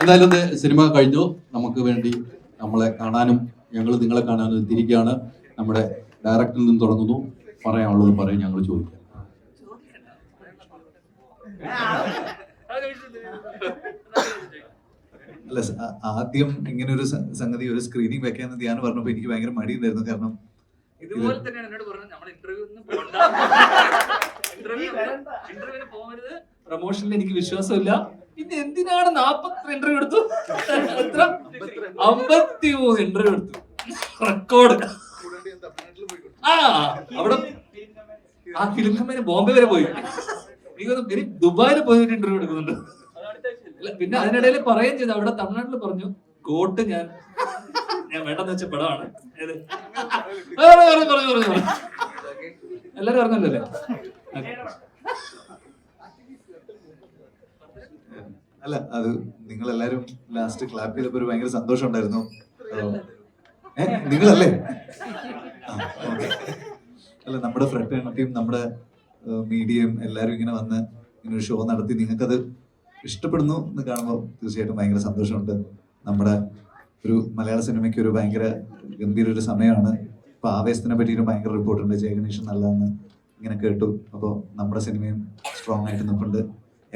എന്തായാലും സിനിമ കഴിഞ്ഞു. നമുക്ക് വേണ്ടി നമ്മളെ കാണാനും ഞങ്ങൾ നിങ്ങളെ കാണാനും എത്തിയിരിക്കുകയാണ്. നമ്മുടെ ഡയറക്ടറിൽ നിന്ന് തുടങ്ങുന്നു. പറയാനുള്ളത് പറയും ഞങ്ങൾ ചോദിക്കാം. അല്ല ആദ്യം ഇങ്ങനെ ഒരു സംഗതി ഒരു സ്ക്രീനിങ് വെക്കാന്ന് ധ്യാൻ പറഞ്ഞപ്പോ എനിക്ക് ഭയങ്കര മടിയുണ്ടായിരുന്നു. കാരണം ഇതുപോലെ തന്നെയാണ് എന്നോട് പറഞ്ഞത്. നമ്മൾ ഇന്റർവ്യൂ ഇന്റർവ്യൂവിന് പോകരുത്. പ്രൊമോഷനിൽ എനിക്ക് വിശ്വാസമില്ല. പിന്നെ എന്തിനാണ് നാപ്പത്തി ഇന്റർവ്യൂ എടുത്തു? എത്ര? അമ്പത്തി മൂന്ന് ഇന്റർവ്യൂ എടുത്തു. റെക്കോർഡ് ആ അവിടെ ആ ഫിലിം കമ്പനി ബോംബെ വരെ പോയി. ഇനി ദുബായിൽ പോയിട്ട് ഇന്റർവ്യൂ എടുക്കുന്നുണ്ട്. പിന്നെ അതിനിടയിൽ പറയുകയും ചെയ്തു. അവിടെ തമിഴ്നാട്ടിൽ പറഞ്ഞു കോട്ട് ഞാൻ ഞാൻ വേണ്ടെന്ന് വെച്ച പടമാണ്. എല്ലാരും പറഞ്ഞല്ലോ അല്ലേ ഓക്കേ. അല്ല അത് നിങ്ങൾ എല്ലാരും ലാസ്റ്റ് ക്ലാപ്പ് ചെയ്തപ്പോ ഒരു ഭയങ്കര സന്തോഷം ഉണ്ടായിരുന്നു. നിങ്ങളല്ലേ? അല്ല നമ്മുടെ ഫ്രട്ടേണിറ്റിയും നമ്മുടെ മീഡിയയും എല്ലാരും ഇങ്ങനെ വന്ന് ഇങ്ങനെ ഒരു ഷോ നടത്തി. നിങ്ങൾക്കത് ഇഷ്ടപ്പെടുന്നു എന്ന് കാണുമ്പോൾ തീർച്ചയായിട്ടും ഭയങ്കര സന്തോഷമുണ്ട്. നമ്മുടെ ഒരു മലയാള സിനിമയ്ക്ക് ഒരു ഭയങ്കര ഗംഭീര ഒരു സമയമാണ്. ഇപ്പൊ ആവേശത്തിനെ പറ്റിയിട്ട് ഭയങ്കര റിപ്പോർട്ടുണ്ട് ജയഗണേഷൻ നല്ലതെന്ന് ഇങ്ങനെ കേട്ടു. അപ്പോൾ നമ്മുടെ സിനിമയും സ്ട്രോങ് ആയിട്ട് നിൽപ്പുണ്ട്.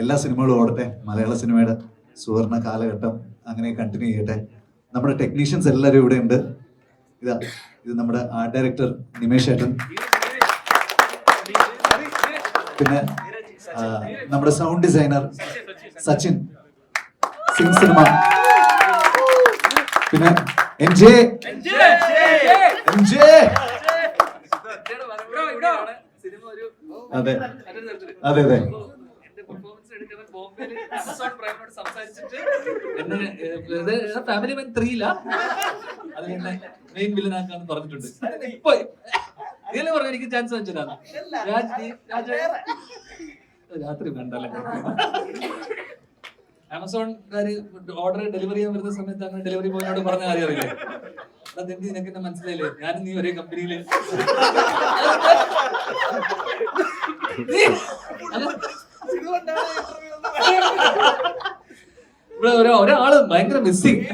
എല്ലാ സിനിമകളും ഓടട്ടെ. മലയാള സിനിമയുടെ സുവർണ കാലഘട്ടം അങ്ങനെ കണ്ടിന്യൂ ചെയ്യട്ടെ. നമ്മുടെ ടെക്നീഷ്യൻസ് എല്ലാവരും ഇവിടെ ഉണ്ട്. ഇതാ ഇത് നമ്മുടെ ആർട്ട് ഡയറക്ടർ നിമേഷ് ഏട്ടൻ. പിന്നെ നമ്മുടെ sound designer Sachin. Sync cinema പിന്നെ എം ജെ എം ജെ അതെ. അതെ അതെ അപ്പോ എന്റെ പെർഫോമൻസ് എടുക്കുന്ന ബോംബെയിൽ ആമസോൺ പ്രൈമിനോട് സംസാരിച്ചിട്ട് എന്നെ ഫാമിലി മാൻ ത്രീയില അതിൽ എന്നെ മെയിൻ വില്ലൻ ആക്കാന്ന് പറഞ്ഞിട്ടുണ്ട്. ഇപ്പൊ ഇതിലെ പറഞ്ഞു എനിക്ക് ചാൻസ് വെച്ചതാണ് രാത്രി വേണ്ടല്ലേ ആമസോൺകാര് ഓർഡർ ഡെലിവറി ചെയ്യാൻ വരുന്ന സമയത്ത് അങ്ങനെ ഡെലിവറി ബോയിനോട് പറഞ്ഞ കാര്യം അറിയില്ലേ? അതെന്ത് നിനക്ക് എന്നെ മനസ്സിലായില്ലേ? ഞാനും നീ ഒരേ കമ്പനിയിൽ ഇവിടെ ഒരാ- ഒരാൾ ഭയങ്കര മിസ്സിങ്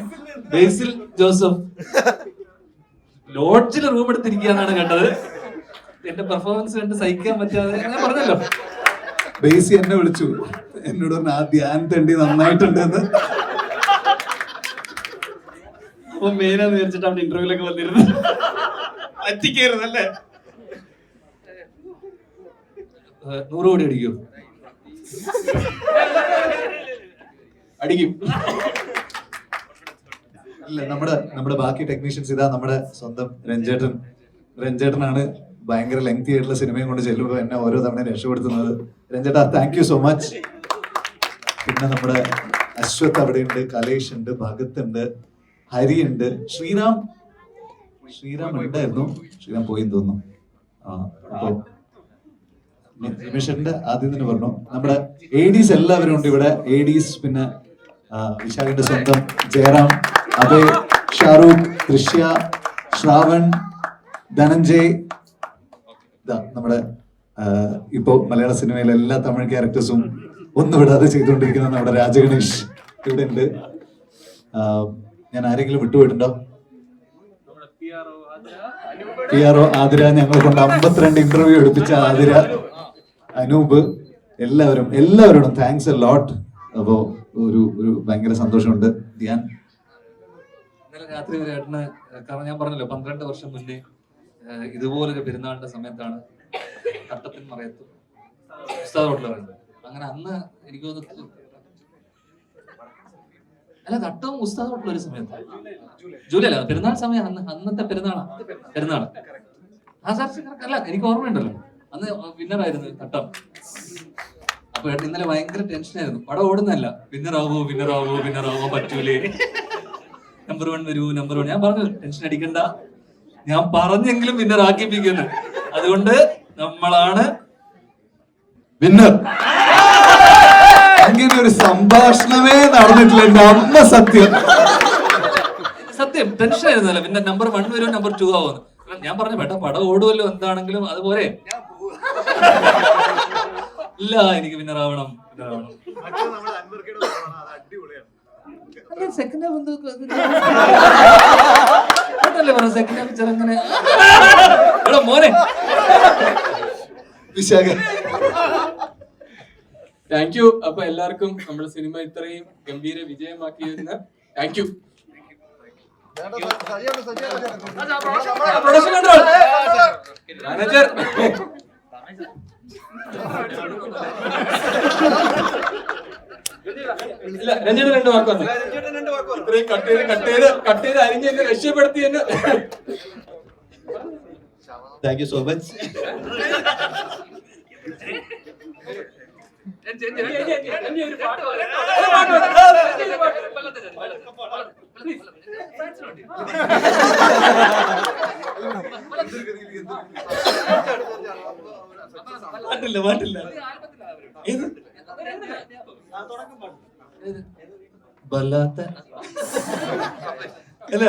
ബേസിൽ ജോസഫ് ലോഡ്ജിൽ റൂം എടുത്തിരിക്കുകയാണ് കണ്ടത്. എന്റെ പെർഫോമൻസ് കണ്ട് സഹിക്കാൻ പറ്റാതെ ഞാൻ പറഞ്ഞല്ലോ. ബേസി എന്നെ വിളിച്ചു. എന്നോട് പറഞ്ഞു ആ ധ്യാൻ തണ്ടി നന്നായിട്ടുണ്ട് എന്ന്. അപ്പൊ മെയിനാന്ന് വിചാരിച്ചിട്ട് അവിടെ ഇന്റർവ്യൂലൊക്കെ വന്നിരുന്നു. പറ്റിക്കരുതല്ലേ നൂറ് കോടി അടിക്കൂ. അടിക്കും. അല്ല നമ്മുടെ നമ്മുടെ ബാക്കി ടെക്നീഷ്യൻസ് ഇതാ നമ്മുടെ സ്വന്തം രഞ്ജേട്ടൻ. രഞ്ജേട്ടനാണ് ഭയങ്കര ലെങ്തി ആയിട്ടുള്ള സിനിമയും കൊണ്ട് ചെല്ലുമ്പോൾ എന്നെ ഓരോ തവണ രക്ഷപ്പെടുത്തുന്നത്. രഞ്ജേട്ടാ താങ്ക് യു സോ മച്ച് പിന്നെ നമ്മുടെ അശ്വത് അവിടെയുണ്ട് കലേഷ് ഉണ്ട് ഭഗത് ഉണ്ട് ഹരി ഉണ്ട് ശ്രീറാം? ശ്രീറാം ഉണ്ടായിരുന്നു. ശ്രീറാം പോയി തോന്നുന്നു. ആ അപ്പോ നിമിഷന്റെ ആദ്യം തന്നെ പറഞ്ഞു. നമ്മുടെ എഡീസ് എല്ലാവരും ഉണ്ട് ഇവിടെ. എഡീസ് പിന്നെ വിശാലിന്റെ വിശാഖിന്റെ സ്വന്തം ജയറാം അഭയ് ഷാറൂഖ് ദൃശ്യ ശ്രാവൺ ധനഞ്ജയ്. നമ്മുടെ ഇപ്പോ മലയാള സിനിമയിലെ എല്ലാ തമിഴ് ക്യാരക്ടേഴ്സും ഒന്നും വിടാതെ ചെയ്തുകൊണ്ടിരിക്കുന്ന നമ്മുടെ രാജഗണേഷ് ഇവിടെ ഉണ്ട്. ഞാൻ ആരെങ്കിലും വിട്ടുപോയിട്ടുണ്ടോ? P R O Athira. ഞങ്ങളെ കൊണ്ട് അമ്പത്തിരണ്ട് ഇന്റർവ്യൂ എടുപ്പിച്ച ആതിര. അനൂപ് എല്ലാവരും എല്ലാവരോടും താങ്ക്സ് എ ലോട്ട് അപ്പോ ഒരു ഒരു ഭയങ്കര സന്തോഷമുണ്ട്. ധ്യാൻ. ഇന്നലെ രാത്രി ഒരു ഏട്ടന് കാരണം ഞാൻ പറഞ്ഞല്ലോ പന്ത്രണ്ട് വർഷം മുന്നേ ഇതുപോലൊരു പെരുന്നാളിന്റെ സമയത്താണ് തട്ടത്തിൻ മറയത്ത് ഉസ്താദ് അങ്ങനെ അന്ന് എനിക്ക് തോന്നുന്നു അല്ല ഉസ്താദ് ഹോട്ടൽ ഒരു സമയത്ത്. ജൂലൈ അല്ല പെരുന്നാൾ സമയം അന്ന് അന്നത്തെ പെരുന്നാളാണ് പെരുന്നാൾ ആ സാർ അല്ല എനിക്ക് ഓർമ്മയുണ്ടല്ലോ. അന്ന് വിന്നറായിരുന്നു തട്ടം. അപ്പൊ ഇന്നലെ ഭയങ്കര ടെൻഷനായിരുന്നു പടം ഓടുന്നല്ല വിന്നറാവോ വിന്നറാവോ വിന്നറാവോ പറ്റൂലേ. നമ്പർ വൺ വരൂ നമ്പർ വൺ ഞാൻ പറഞ്ഞു ടെൻഷൻ അടിക്കണ്ട. ഞാൻ പറഞ്ഞെങ്കിലും വിന്നർ ആക്കിപ്പിക്കുന്നു. അതുകൊണ്ട് നമ്മളാണ് വിന്നർ അങ്ങനെ ഒരു സംഭാഷണമേ നടന്നിട്ടില്ല. എന്റെ അമ്മ സത്യം. സത്യം ടെൻഷൻ ആയിരുന്നല്ലോ. പിന്നെ നമ്പർ വൺ വരും നമ്പർ ടു ആവുമെന്ന് ഞാൻ പറഞ്ഞു ബേട്ടാ പടം ഓടുമല്ലോ എന്താണെങ്കിലും അതുപോലെ. ഇല്ല എനിക്ക് പിന്നെ റാവണം സെക്കൻഡ് ഹാഫ് എന്തോ അതല്ലേ പറഞ്ഞു സെക്കൻഡ് ഹാഫ് ചെറുങ്ങനെ. എടാ മോനെ. വിശാഖ. താങ്ക് യു അപ്പൊ എല്ലാവർക്കും നമ്മുടെ സിനിമ ഇത്രയും ഗംഭീര വിജയമാക്കിയതിന് താങ്ക് യു മാനേജർ രഞ്ജന രണ്ട് വാക്ക് പറഞ്ഞു ഇത്രയും കട്ട് ചെയ്ത് കട്ട് ചെയ്ത് കട്ട് എന്നെ രക്ഷപ്പെടുത്തി താങ്ക് യു സോ മച്ച് പാട്ടില്ല പാട്ടില്ല ഏത്? വല്ലാത്ത അല്ല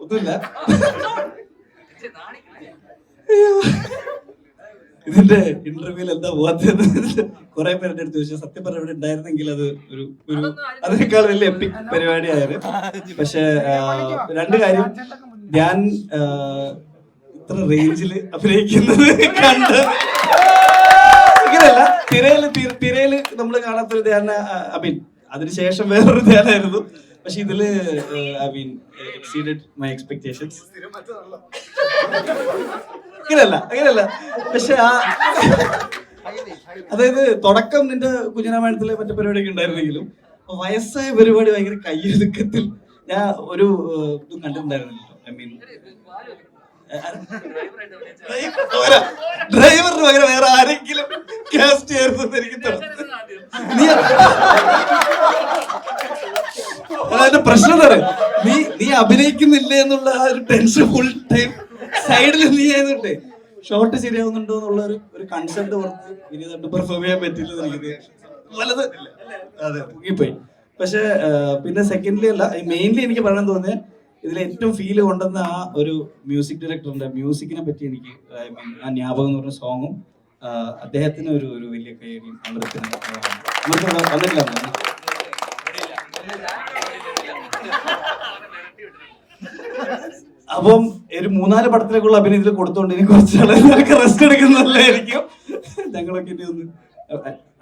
ഒന്നുമില്ല ഇതിന്റെ ഇന്റർവ്യൂവിൽ എന്താ പോകാത്തത് കുറെ പേരുടെ അടുത്ത് ചോദിച്ചു. സത്യം പറഞ്ഞ ഇവിടെ ഉണ്ടായിരുന്നെങ്കിൽ അത് ഒരു ഒരു അതിനേക്കാൾ വലിയ എപ്പിക് പരിപാടിയായത് പക്ഷെ രണ്ട് കാര്യം ഞാൻ ഇത്ര റേഞ്ചിൽ അഭിനയിക്കുന്നത് കണ്ട് ഇങ്ങനെയല്ല. തിരയിൽ തിരയിൽ നമ്മൾ കാണാത്തൊരു ധ്യാന ഐ മീൻ അതിനുശേഷം വേറൊരു ധ്യാനായിരുന്നു. പക്ഷെ ഇതിൽ I mean exceeded my expectations അങ്ങനെയല്ല അങ്ങനെയല്ല. പക്ഷെ ആ അതായത് തുടക്കം നിന്റെ കുഞ്ഞിനാമയണത്തിലെ മറ്റു പരിപാടിയൊക്കെ ഉണ്ടായിരുന്നെങ്കിലും വയസ്സായ പരിപാടി ഭയങ്കര കയ്യൊതുക്കത്തിൽ ഞാൻ ഒരു ഇതും കണ്ടിട്ടുണ്ടായിരുന്നില്ല. ഐ മീൻ ഡ്രൈവറിന് പകരം വേറെ ആരെങ്കിലും കാസ്റ്റ് ചേർന്നു എനിക്ക് നീ അതായത് പ്രശ്നം? നീ നീ അഭിനയിക്കുന്നില്ല എന്നുള്ള ആ ഒരു ടെൻഷൻ ഫുൾ ടൈം സൈഡിൽ നീ ചെയ്യുന്നുണ്ട് ഷോർട്ട് ശരിയാവുന്നുണ്ടോ എന്നുള്ള ഒരു ഒരു കൺസെപ്റ്റ് പറഞ്ഞ് ഇനി തൊട്ട് പെർഫോം ചെയ്യാൻ പറ്റില്ല എനിക്ക് വലത് അതെ മുങ്ങിപ്പോയി പക്ഷെ പിന്നെ സെക്കൻഡ്ലി അല്ല മെയിൻലി എനിക്ക് പറയാൻ തോന്നിയത് ഇതിൽ ഏറ്റവും ഫീൽ കൊണ്ടുവന്ന ആ ഒരു മ്യൂസിക് ഡയറക്ടറിന്റെ മ്യൂസിക്കിനെ പറ്റി എനിക്ക് ഐ മീൻ ആ ജ്ഞാപകം എന്ന് പറഞ്ഞ സോങ്ങും അദ്ദേഹത്തിന് ഒരു ഒരു വലിയ കൈയടിയും അമൃതത്തിന് അമൃത വന്നിട്ടില്ല. അപ്പം ഒരു മൂന്നാൽ പടത്തിലേക്കുള്ള അഭിനയത്തിൽ കൊടുത്തോണ്ട് ഇനി കുറച്ച് ആളുകൾക്ക് റെസ്റ്റ് എടുക്കുന്നതല്ലായിരിക്കും. ഞങ്ങളൊക്കെ ഇനി ഒന്ന്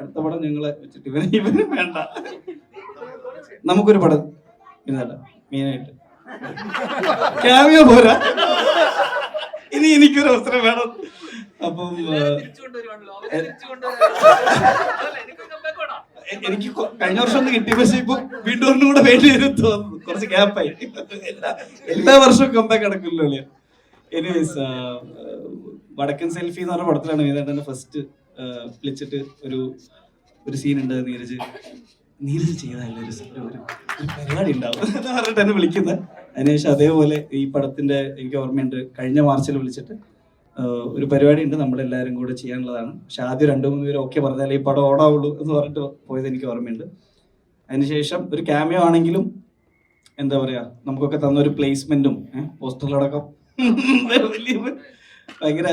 അടുത്ത പടം ഞങ്ങളെ വെച്ചിട്ട് ഇവന് ഇവന് വേണ്ട. നമുക്കൊരു പടം ഇന്നല്ല മെയിനായിട്ട്. ക്യാമിയോ പോരാ? ഇനി എനിക്കൊരു അവസരം വേണം. അപ്പം എനിക്ക് കഴിഞ്ഞ വർഷം ഒന്ന് കിട്ടി പക്ഷെ ഇപ്പൊ വീണ്ടും ഒന്നും കൂടെ വേണ്ടി വരും തോന്നുന്നു. കുറച്ച് ഗ്യാപ്പായി എല്ലാ വർഷവും കമ്പാക്ക് നടക്കില്ലോ എനിവേസ് വടക്കൻ സെൽഫി എന്ന് പറഞ്ഞ പടത്തിലാണ് ഏതാണ്ട് ഫസ്റ്റ് വിളിച്ചിട്ട് ഒരു ഒരു സീൻ ഉണ്ട് നീരജ്. നീരജ് ചെയ്താലേ ഒരു പരിപാടി ഉണ്ടാവും എന്ന് പറഞ്ഞിട്ട് തന്നെ വിളിക്കുന്നത് അതിനുശേഷം അതേപോലെ ഈ പടത്തിന്റെ എനിക്ക് ഓർമ്മയുണ്ട്. കഴിഞ്ഞ മാർച്ചിൽ വിളിച്ചിട്ട് ഒരു പരിപാടി ഉണ്ട് നമ്മളെല്ലാവരും കൂടെ ചെയ്യാനുള്ളതാണ്. പക്ഷെ ആദ്യം രണ്ടു മൂന്ന് പേര് ഓക്കെ പറഞ്ഞാലേ ഈ പടം ഓടാവുള്ളൂ എന്ന് പറഞ്ഞിട്ട് പോയത് എനിക്ക് ഓർമ്മയുണ്ട്. അതിനുശേഷം ഒരു ക്യാമിയോ ആണെങ്കിലും എന്താ പറയാ നമുക്കൊക്കെ തന്ന ഒരു പ്ലേസ്മെന്റും പോസ്റ്ററിലടക്കം ഭയങ്കര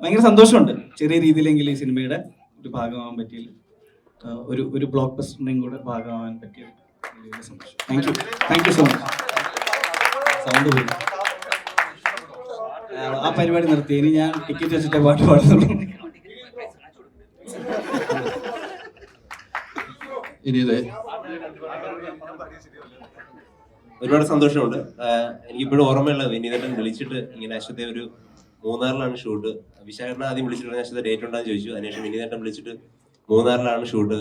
ഭയങ്കര സന്തോഷമുണ്ട്. ചെറിയ രീതിയിലെങ്കിലും ഈ സിനിമയുടെ ഒരു ഭാഗമാവാൻ പറ്റിയില്ല ഒരു ഒരു ബ്ലോക്ക് ബസ്റ്ററിന്റെയും കൂടെ ഭാഗമാവാൻ പറ്റിയത്. Thank you thank you so much sound പോയി ആ, പരിപാടി നിർത്തി. ഇനി ഞാൻ ടിക്കറ്റ് വെച്ചിട്ടേ പാട്ട് പാടുന്നുള്ളൂ. ഇനി ഒരുപാട് സന്തോഷമുണ്ട്. എനിക്കിപ്പോഴും ഓർമ്മയുള്ളത് വിനീതൻ വിളിച്ചിട്ട് ഇങ്ങനെ അശ്വത്തെ ഒരു മൂന്നാറിലാണ് ഷൂട്ട് വിശാഖനെ ആദ്യം വിളിച്ചിട്ട് അശ്വത്തെ ഡേറ്റ് ഉണ്ടെന്ന് ചോദിച്ചു. അതിനുശേഷം വിനീതേട്ടൻ വിളിച്ചിട്ട് മൂന്നാറിലാണ് ഷൂട്ട്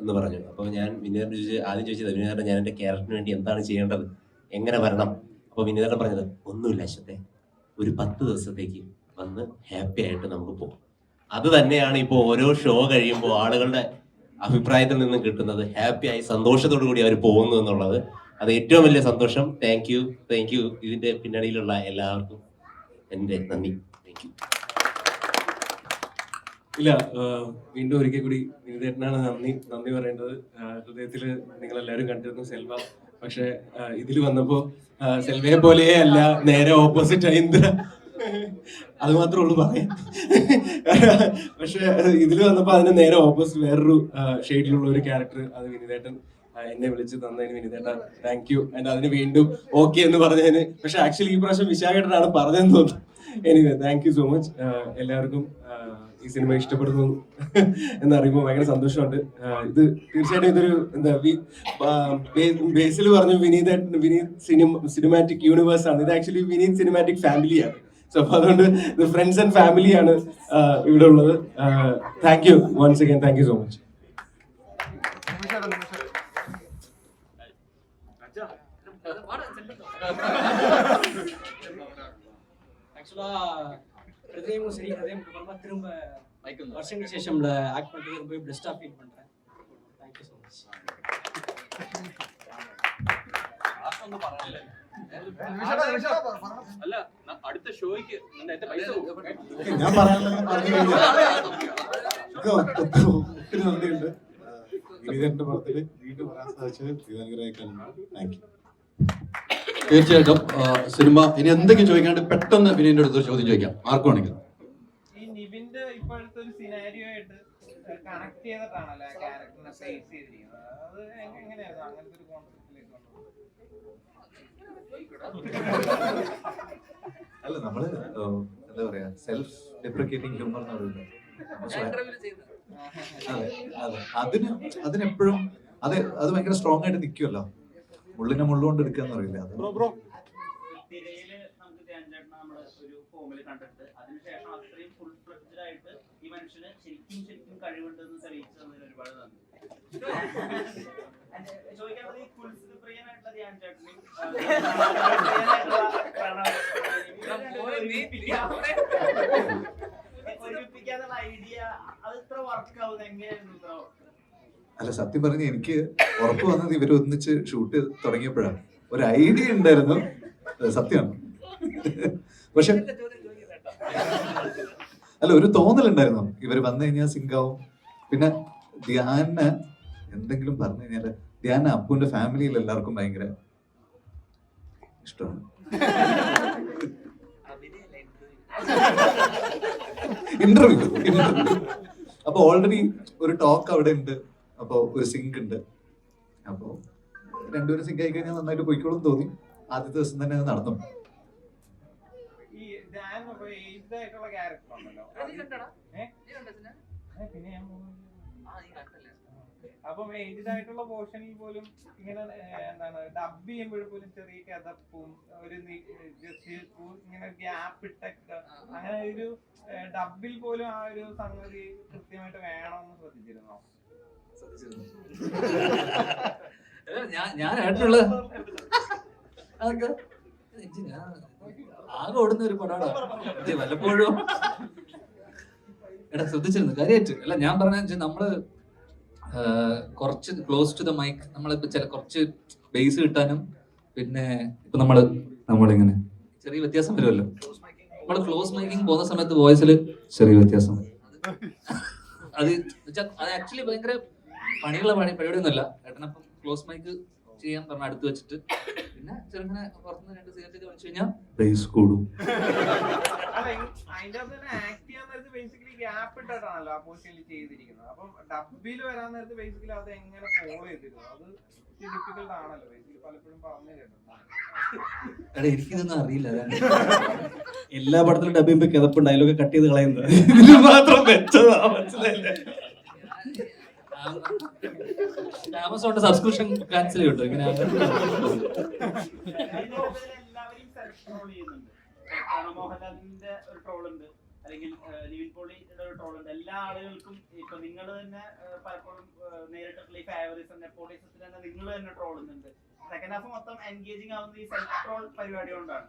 എന്ന് പറഞ്ഞു. അപ്പോൾ ഞാൻ വിനീതേട്ടൻ ചോദിച്ചു ആദ്യം ചോദിച്ചത് വിനീതേട്ടൻ ഞാൻ എന്റെ ക്യാരക്ടറിന് വേണ്ടി എന്താണ് ചെയ്യേണ്ടത്? എങ്ങനെ വരണം? അപ്പോൾ വിനീതേട്ടൻ പറഞ്ഞത് ഒന്നുമില്ല അശ്വത്തെ. ഒരു പത്ത് ദിവസത്തേക്ക് വന്ന് ഹാപ്പി ആയിട്ട് നമുക്ക് പോകും. അത് തന്നെയാണ് ഇപ്പോൾ ഓരോ ഷോ കഴിയുമ്പോൾ ആളുകളുടെ അഭിപ്രായത്തിൽ നിന്നും കിട്ടുന്നത് ഹാപ്പിയായി സന്തോഷത്തോടു കൂടി അവർ പോകുന്നു എന്നുള്ളത്. അത് ഏറ്റവും വലിയ സന്തോഷം. താങ്ക് യു താങ്ക് യു ഇതിന്റെ പിന്നണിയിലുള്ള എല്ലാവർക്കും എന്റെ നന്ദി. താങ്ക് യു ഇല്ല വീണ്ടും ഒരിക്കൽ കൂടി വിനീതേട്ടനാണ് നന്ദി നന്ദി പറയേണ്ടത്. ഹൃദയത്തിൽ നിങ്ങളെല്ലാവരും കണ്ടിരുന്നു സെൽവ. പക്ഷെ ഇതിൽ വന്നപ്പോ സെൽവയെ പോലെയേ അല്ല നേരെ ഓപ്പോസിറ്റ് ഐന്ദ്ര അത് മാത്രമേ ഉള്ളൂ പറയാൻ. പക്ഷെ ഇതിൽ വന്നപ്പോ അതിന് നേരെ ഓപ്പോസിറ്റ് വേറൊരു ഷെയ്ഡിലുള്ള ഒരു ക്യാരക്ടർ അത് വിനിതേട്ടൻ എന്നെ വിളിച്ച് തന്നതിന് വിനിതേട്ട താങ്ക് യു ആൻഡ് അതിന് വീണ്ടും ഓക്കെ എന്ന് പറഞ്ഞതിന് പക്ഷെ ആക്ച്വലി ഈ പ്രാവശ്യം വിശാഖേട്ടനാണ് പറഞ്ഞതെന്ന് തോന്നുന്നു. Anyway thank you so much എല്ലാവർക്കും ഈ സിനിമ ഇഷ്ടപ്പെടുന്നു എന്നറിയുമ്പോൾ ഭയങ്കര സന്തോഷമുണ്ട്. ഇത് തീർച്ചയായിട്ടും ഇതൊരു എന്താ ബേസിൽ പറഞ്ഞു Vineeth Vineeth cinema cinematic universe ആണ്. ഇത് ആക്ച്വലി വിനീത് സിനിമാറ്റിക് ഫാമിലിയാണ് സോ അപ്പൊ അതുകൊണ്ട് ഇത് ഫ്രണ്ട്സ് ആൻഡ് ഫാമിലിയാണ് ഇവിടെ ഉള്ളത്. Thank you once again thank you so much Actually, ஹிருதயமும் சரி ஹிருதயம் அப்புறமா திரும்ப வருஷங்களுக்கு சேஷம்ல ஆக்ட் பண்ணுறது ரொம்ப பெஸ்ட்டாக ஃபீல் பண்ணுறேன் தேங்க்யூ ஸோ மச் അല്ല ന- അടുത്ത ഷോയ്ക്ക് നിന്റെ എന്റെ പൈസ പോകും. ഞാൻ പറയാനുള്ളത് പറഞ്ഞു കഴിഞ്ഞാൽ ഒത്തിരി നന്ദിയുണ്ട് വിനീതന്റെ പുറത്തില് വീണ്ടും വരാൻ സാധിച്ചത് ദൈവാനുഗ്രഹിക്കാനുണ്ട് താങ്ക് യു തീർച്ചയായിട്ടും സിനിമ ഇനി എന്തെങ്കിലും ചോദിക്കാണ്ട് പെട്ടെന്ന് വിനീന്റെ അടുത്ത് ഒരു ചോദ്യം ചോദിക്കാം. ആർക്കും ആണെങ്കിൽ ഈ നിവിന്റെ ഇപ്പോഴത്തെ ഒരു സിനാരിയോ കണക്ട് ചെയ്തിട്ടാണല്ലോ ക്യാരക്ടറിനെ ഫേസ് ചെയ്തിരിക്കുന്നത്? അത് എങ്ങ- അങ്ങനത്തെ ഒരു കോൺസെപ്റ്റിലേക്ക് അല്ല നമ്മൾ എന്താ പറയാ സെൽഫ് ഡെപ്രിക്കേറ്റിംഗ് ഹ്യൂമർ എന്ന് പറയുന്നത് അതെ അതെ. അതിന് അതിനെപ്പോഴും അത് അത് ഭയങ്കര സ്ട്രോങ് ആയിട്ട് നിൽക്കുമല്ലോ മുള്ളിനെ മുള്ളുകൊണ്ട് എടുക്കുക എന്ന് പറയില്ല അത് തിരയിൽ അല്ല സത്യം പറഞ്ഞ് എനിക്ക് ഉറപ്പ് വന്നത് ഇവർ ഒന്നിച്ച് ഷൂട്ട് തുടങ്ങിയപ്പോഴാണ്. ഒരു ഐഡിയ ഉണ്ടായിരുന്നു. സത്യമാണ്. പക്ഷെ. അല്ല ഒരു തോന്നലുണ്ടായിരുന്നു ഇവർ വന്നു കഴിഞ്ഞാൽ സിങ്കാവും പിന്നെ ധ്യാന എന്തെങ്കിലും പറഞ്ഞു കഴിഞ്ഞാൽ ധ്യാന അപ്പുവിന്റെ ഫാമിലിയിൽ എല്ലാവർക്കും ഭയങ്കര ഇഷ്ടമാണ്. ഇന്റർവ്യൂ അപ്പൊ ഓൾറെഡി ഒരു ടോക്ക് അവിടെ ഉണ്ട്. അപ്പൊ ഒരു സിങ്ക് ഉണ്ട്. അപ്പൊ രണ്ടുപേരും സിങ്ക് ആയി കഴിഞ്ഞാൽ നന്നായിട്ട് പോയിക്കോളും തോന്നി. ആദ്യത്തെ ദിവസം തന്നെ അത് നടന്നു? അപ്പം ഏജ്ഡ് ആയിട്ടുള്ള പോർഷനിൽ പോലും ഇങ്ങനെ എന്താണ് ഡബ് ചെയ്യുമ്പോഴും പോലും ചെറിയ കഥപ്പും ഒരു ഇങ്ങനെ ഗ്യാപ്പ് ഇട്ടൊക്കെ അങ്ങനെ ഒരു ഡബിൽ പോലും ആ ഒരു സംഗതി കൃത്യമായിട്ട് വേണമെന്ന് ശ്രദ്ധിച്ചിരുന്നോ? എടാ, ഞാൻ ഞാനായിട്ടുള്ള അതൊക്കെ ഞാൻ ആകെ ഓടുന്ന ഒരു പടാടാ വല്ലപ്പോഴും. എടാ ശ്രദ്ധിച്ചിരുന്നു. കാര്യമായിട്ട് അല്ല ഞാൻ പറഞ്ഞ നമ്മൾ കുറച്ച് ക്ലോസ് ടു ദ മൈക്ക് നമ്മളിപ്പോ ചില കുറച്ച് ബേസ് കിട്ടാനും പിന്നെ ഇപ്പൊ നമ്മൾ നമ്മളിങ്ങനെ ചെറിയ വ്യത്യാസം വരുമല്ലോ. നമ്മൾ ക്ലോസ് മൈക്കിങ് പോകുന്ന സമയത്ത് വോയിസിൽ ചെറിയ വ്യത്യാസം അത് അത് ആക്ച്വലി ഭയങ്കര പണിയുള്ള പണി പരിപാടിയൊന്നുമല്ല. ഏട്ടനപ്പം ക്ലോസ് മൈക്ക് ചെയ്യാൻ പറഞ്ഞ അടുത്ത് വെച്ചിട്ട്. പിന്നെ ചെറുങ്ങനെ പുറത്തുനിന്ന് രണ്ട് സിഗരറ്റ് വലിച്ചു കഴിഞ്ഞാൽ ബേസ് കൂടും. അല്ല ഈ അതിന്റെ അകത്ത് തന്നെ ആക്ട് ചെയ്യാൻ നേരത്ത് ബേസിക്കലി ഗ്യാപ്പ് ഇട്ടിട്ടാണല്ലോ ആ പോർഷനിൽ ചെയ്തിരിക്കുന്നത്. അപ്പം ഡബിൽ വരാൻ നേരത്ത് ബേസിക്കലി അത് എങ്ങനെ ഫോളോ ചെയ്തിരുന്നു? അത് ഡിഫിക്കൽട്ട് ആണല്ലോ. ബേസിക്കലി പലപ്പോഴും പറഞ്ഞു കേട്ടിട്ടുണ്ട്. എടാ എനിക്കിതൊന്നും അറിയില്ല. അതാണ്. എല്ലാ പടത്തിലും ഡബ് ചെയ്യുമ്പോൾ കിതപ്പുണ്ട് അതിലൊക്കെ കട്ട് ചെയ്ത് കളയുന്നത്. മാത്രം വെച്ചതാ മനസ്സിലായില്ലേ? ആമസോണിന്റെ സബ്സ്ക്രിപ്ഷൻ ക്യാൻസൽ ചെയ്യട്ടോ ഇങ്ങനെ മോഹൻലാലിന്റെ ഒരു ട്രോൾ ഉണ്ട്. അല്ലെങ്കിൽ നിവിൻ പോളിയുടെ ഒരു ട്രോൾ ഉണ്ട്. എല്ലാ ആളുകൾക്കും ഇപ്പൊ നിങ്ങൾ തന്നെ പലപ്പോഴും നേരിട്ടുള്ള ഈ ഫേവറിസം നെപ്പോളിസത്തിൽ തന്നെ നിങ്ങൾ തന്നെ ട്രോളുന്നുണ്ട് സെക്കൻഡ് ഹാഫ് മൊത്തം എൻഗേജിങ് ആവുന്ന ഈ സെൽഫ് ട്രോൾ പരിപാടി കൊണ്ടാണ്.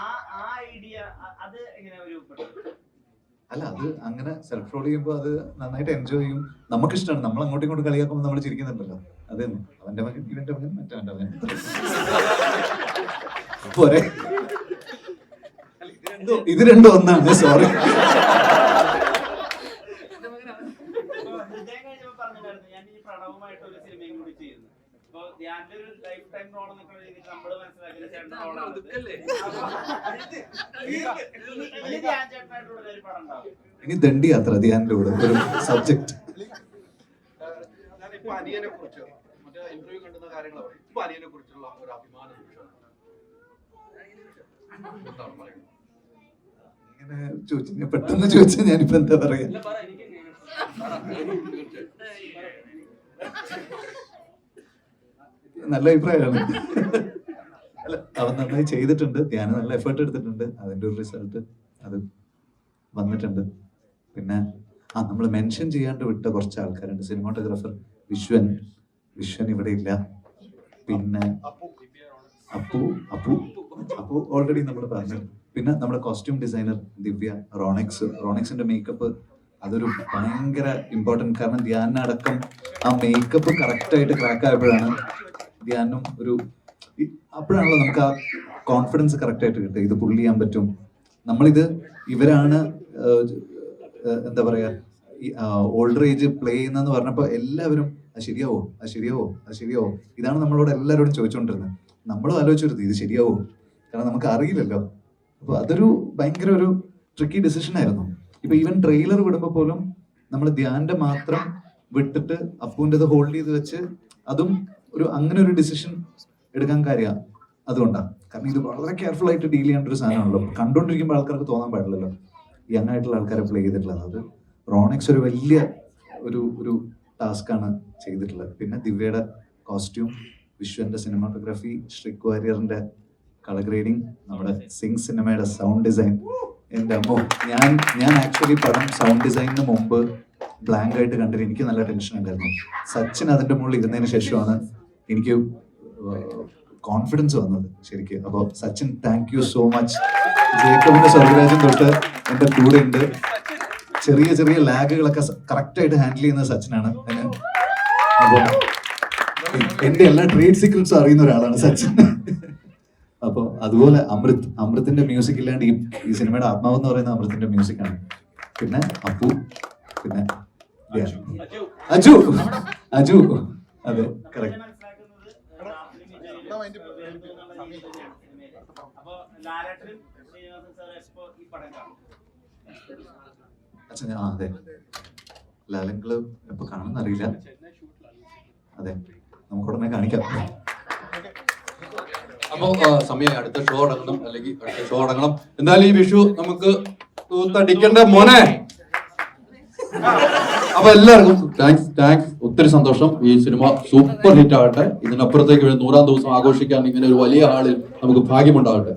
ആ ആ ഐഡിയ അത് എങ്ങനെ രൂപപ്പെട്ടത് അല്ല അത് അങ്ങനെ സെൽഫ് റോൾ ചെയ്യുമ്പോൾ അത് നന്നായിട്ട് എൻജോയ് ചെയ്യും. നമുക്ക് ഇഷ്ടമാണ് നമ്മൾ അങ്ങോട്ടും ഇങ്ങോട്ടും കളിയാക്കുമ്പോൾ നമ്മൾ ചിരിക്കുന്നുണ്ടല്ലോ. അത് അവന്റെ മകൻ ഇവന്റെ മകൻ മറ്റവന്റെ മകൻ. പോരെ. ഇത് രണ്ടും ഒന്നാണ്. സോറി ഇപ്പൊ ഹൃദയം കഴിഞ്ഞപ്പോ പറഞ്ഞിട്ടുണ്ടായിരുന്നു ഞാൻ ഈ പ്രണവുമായിട്ട് ഒരു സിനിമയും കൂടി ചെയ്യുന്നു ഇപ്പൊ ധ്യാന്റെ ഒരു ലൈഫ് ടൈം റോൾ എന്നൊക്കെ രീതിയിൽ നമ്മൾ മനസ്സിലാക്കിയ ചേട്ടൻ റോളാണ് ഒതുക്കല്ലേ ഇനി ധ്യാൻ ചേട്ടനായിട്ടുള്ള ഒരു പടം ഉണ്ടാവും ഇനി ദണ്ഡി യാത്ര ധ്യാനിന്റെ കൂടെ ഒരു സബ്ജക്ട് ഞാനിപ്പോ അനിയനെ കുറിച്ച് മറ്റേ ഇന്റർവ്യൂ കണ്ടുന്ന കാര്യങ്ങളാണ് ഇപ്പൊ അനിയനെ കുറിച്ചുള്ള ഒരു അഭിമാന നിമിഷമാണ് ഒരു പറയുന്നത്? ഇങ്ങനെ ചോദിച്ചു ഞാൻ പെട്ടെന്ന് ചോദിച്ചാൽ ഞാനിപ്പോ എന്താ പറയാ? എനിക്ക് നല്ല അഭിപ്രായമാണ്. അല്ല അവൻ നന്നായി ചെയ്തിട്ടുണ്ട്. ധ്യാനം നല്ല എഫേർട്ട് എടുത്തിട്ടുണ്ട്. അതിന്റെ ഒരു റിസൾട്ട് അത് വന്നിട്ടുണ്ട്. പിന്നെ ആ നമ്മൾ മെൻഷൻ ചെയ്യാണ്ട് വിട്ട കുറച്ച് ആൾക്കാരുണ്ട്. സിനിമാട്ടോഗ്രാഫർ വിശ്വൻ. വിശ്വൻ ഇവിടെ ഇല്ല. പിന്നെ അപ്പു അപ്പു അപ്പു ഓൾറെഡി നമ്മൾ പറഞ്ഞു. പിന്നെ നമ്മുടെ കോസ്റ്റ്യൂം ഡിസൈനർ ദിവ്യ റോണിക്സ് റോണിക്സിന്റെ മേക്കപ്പ് അതൊരു ഭയങ്കര ഇമ്പോർട്ടന്റ് കാരണം ധ്യാനടക്കം ആ മേക്കപ്പ് കറക്റ്റായിട്ട് ക്രാക്ക് ആയപ്പോഴാണ് ധ്യാനും ഒരു അപ്പോഴാണല്ലോ നമുക്ക് ആ കോൺഫിഡൻസ് കറക്റ്റായിട്ട് കിട്ടുക. ഇത് പുള്ളി ചെയ്യാൻ പറ്റും. നമ്മളിത് ഇവരാണ് എന്താ പറയാ ഓൾഡർ ഏജ് പ്ലേ ചെയ്യുന്നെന്ന് പറഞ്ഞപ്പോൾ എല്ലാവരും അത് ശരിയാവോ? അത് ശരിയാവോ? അത് ശരിയാവോ? ഇതാണ് നമ്മളോട് എല്ലാവരോടും ചോദിച്ചുകൊണ്ടിരുന്നത് നമ്മളും ആലോചിച്ചിരുന്നു ഇത് ശരിയാവോ? കാരണം നമുക്ക് അറിയില്ലല്ലോ. അപ്പോൾ അതൊരു ഭയങ്കര ഒരു ട്രിക്കി ഡിസിഷൻ ആയിരുന്നു. ഇപ്പൊ ഈവൻ ട്രെയിലർ വിടുമ്പോൾ പോലും നമ്മൾ ധ്യാന്റെ മാത്രം വിട്ടിട്ട് അപ്പുവിന്റെ ഹോൾഡ് ചെയ്ത് വെച്ച് അതും ഒരു അങ്ങനെ ഒരു ഡിസിഷൻ എടുക്കാൻ കാര്യമാണ് അതുകൊണ്ടാണ് കാരണം ഇത് വളരെ കെയർഫുൾ ആയിട്ട് ഡീൽ ചെയ്യേണ്ട ഒരു സാധനമാണല്ലോ. കണ്ടുകൊണ്ടിരിക്കുമ്പോൾ ആൾക്കാർക്ക് തോന്നാൻ പാടില്ലല്ലോ. യങ് ആയിട്ടുള്ള ആൾക്കാരെ പ്ലേ ചെയ്തിട്ടുള്ളത്. അത് റോണിക്സ് ഒരു വലിയ ഒരു ഒരു ടാസ്ക്കാണ് ചെയ്തിട്ടുള്ളത്. പിന്നെ ദിവ്യയുടെ കോസ്റ്റ്യൂം വിശ്വന്റെ സിനിമാറ്റോഗ്രാഫി ശ്രിക് വാര്യറിന്റെ കളർ ഗ്രേഡിങ് നമ്മുടെ സിംഗ് സിനിമയുടെ സൗണ്ട് ഡിസൈൻ എന്റെ അമ്മോ ഞാൻ ഞാൻ ആക്ച്വലി പടം സൗണ്ട് ഡിസൈനിന് മുമ്പ് ബ്ലാങ്ക് ആയിട്ട് കണ്ടിട്ട് എനിക്ക് നല്ല ടെൻഷൻ ഉണ്ടായിരുന്നു. സച്ചിൻ അതിന്റെ മുകളിൽ ഇരുന്നതിന് ശേഷമാണ് എനിക്ക് കോൺഫിഡൻസ് വന്നത് ശരിക്കും. അപ്പോൾ Sachin thank you so much ജേക്കബിന്റെ സ്വർഗരാജൻ തൊട്ട് എന്റെ കൂടെ ഉണ്ട്. ചെറിയ ചെറിയ ലാഗുകളൊക്കെ കറക്റ്റായിട്ട് ഹാൻഡിൽ ചെയ്യുന്ന സച്ചിനാണ്. അപ്പോൾ എന്റെ എല്ലാ ട്രേഡ് സീക്രട്സും അറിയുന്ന ഒരാളാണ് സച്ചിൻ. അപ്പോൾ അതുപോലെ അമൃത് അമൃത്തിന്റെ മ്യൂസിക് ഇല്ലാണ്ട് ഈ ഈ സിനിമയുടെ ആത്മാവ് എന്ന് പറയുന്ന അമൃത്തിന്റെ മ്യൂസിക് ആണ്. പിന്നെ അപ്പു പിന്നെ. അജു. അജു. അതെ കറക്റ്റ് മനസ്സിലാക്കുന്നത് റാഫിലും വിജയിലും വേണ്ടു എന്നുള്ള രീതിയിലാണ് സിനിമയിൽ. അപ്പൊ ലാലേട്ടനും ശ്രീനിവാസൻ സാർ എപ്പോ ഈ പടം കാണും. അച്ഛൻ ആ അതെ. ലാലങ്കൾ ഇപ്പൊ കാണുന്നറിയില്ല അതെ. നമുക്ക് ഉടനെ കാണിക്കാം. അപ്പോ സമയം അടുത്ത ഷോ അടങ്ങണം. അല്ലെങ്കിൽ അടുത്ത ഷോ അടങ്ങണം. എന്തായാലും ഈ വിഷു നമുക്ക് തൂത്തടിക്കണ്ട മോനെ. അപ്പൊ എല്ലാവർക്കും താങ്ക്സ് താങ്ക്സ് ഒത്തിരി സന്തോഷം. ഈ സിനിമ സൂപ്പർ ഹിറ്റ് ആകട്ടെ. ഇതിനപ്പുറത്തേക്ക് നൂറാം ദിവസം ആഘോഷിക്കാൻ ഇങ്ങനെ ഒരു വലിയ ആളിൽ നമുക്ക് ഭാഗ്യമുണ്ടാകട്ടെ.